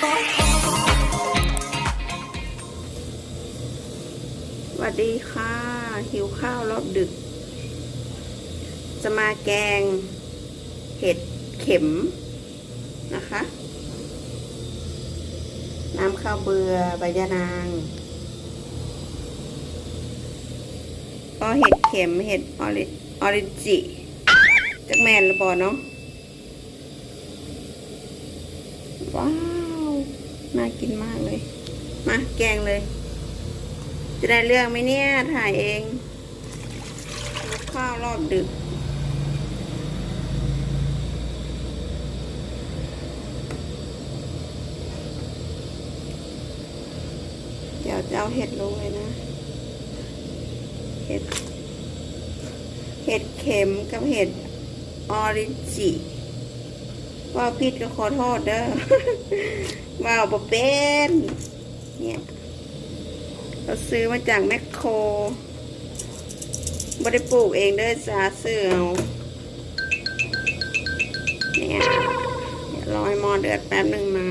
สวัสดีค่ะ หิวข้าวรอบดึก จะมาแกง เห็ดเข็มนะคะ น้ำข้าวเบื่อใบยานางก็เห็ดเข็มเห็ดออริออริจิจักแมนหรือเปล่าเนาะว้า น่ากินมากเลย มาแกงเลย จะได้เรื่องไหมเนี่ย ถ่ายเองข้าวรอบดึกเดี๋ยวจะเอาเห็ดลงเลยนะ เห็ด เห็ดเข็มกับเห็ดออริจิ ว่าผิดก็ขอโทษเด้อว่าบ่เป็น เนี่ยเราซื้อมาจากแมคโครบ่ได้ปลูกเองเด้อจ้าซื้อเอาเนี่ยเดี๋ยวรอให้หมอเดือดแป๊บหนึ่งนะ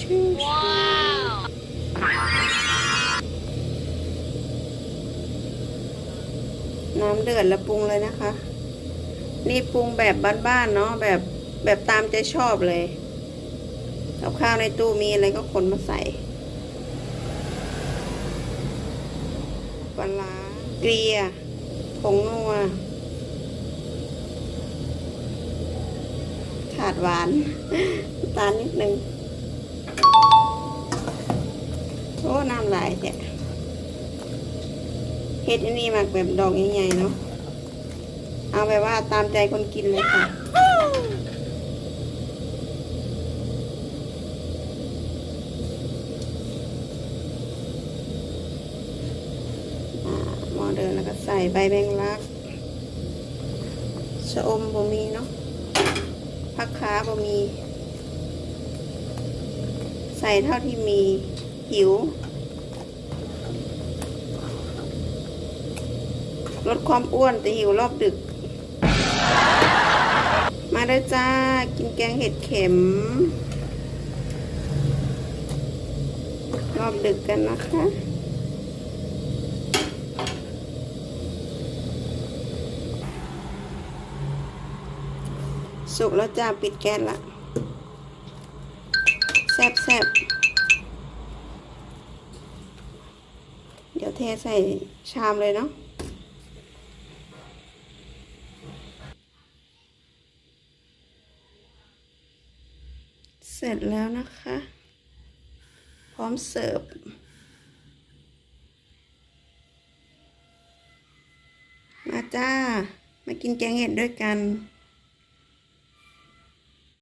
ชื่อน้ำเดือดแล้วปรุงเลยนะคะ นี่ปรุงแบบบ้านๆเนาะแบบแบบตามใจชอบเลยกับข้าวในตู้มีอะไรก็คนมาใส่ปลาร้าเกลียผงนัวขาดหวานตาลนิดนึงโอ้น้ำลายแท้เฮ็ดอันนี้มากแบบดอกใหญ่ๆเนาะ เอาแบบว่าตามใจคนกินเลยค่ะหม้อเดินแล้วก็ใส่ใบแมงลักชะอมบ่มีเนาะผักขาบ่มี ใส่เท่าที่มีหิวลดความอ้วนแต่หิวรอบดึก มาได้อจ้า กินแกงเห็ดเข็ม รอบดึกกันนะคะสุกแล้วจ้าปิดแก๊สละแซ่บแซบเดี๋ยวเทใส่ชามเลยเนาะ สร็จแล้วนะคะ พร้อมเสิร์ฟ มาจ้า มากินแกงเห็ดด้วยกัน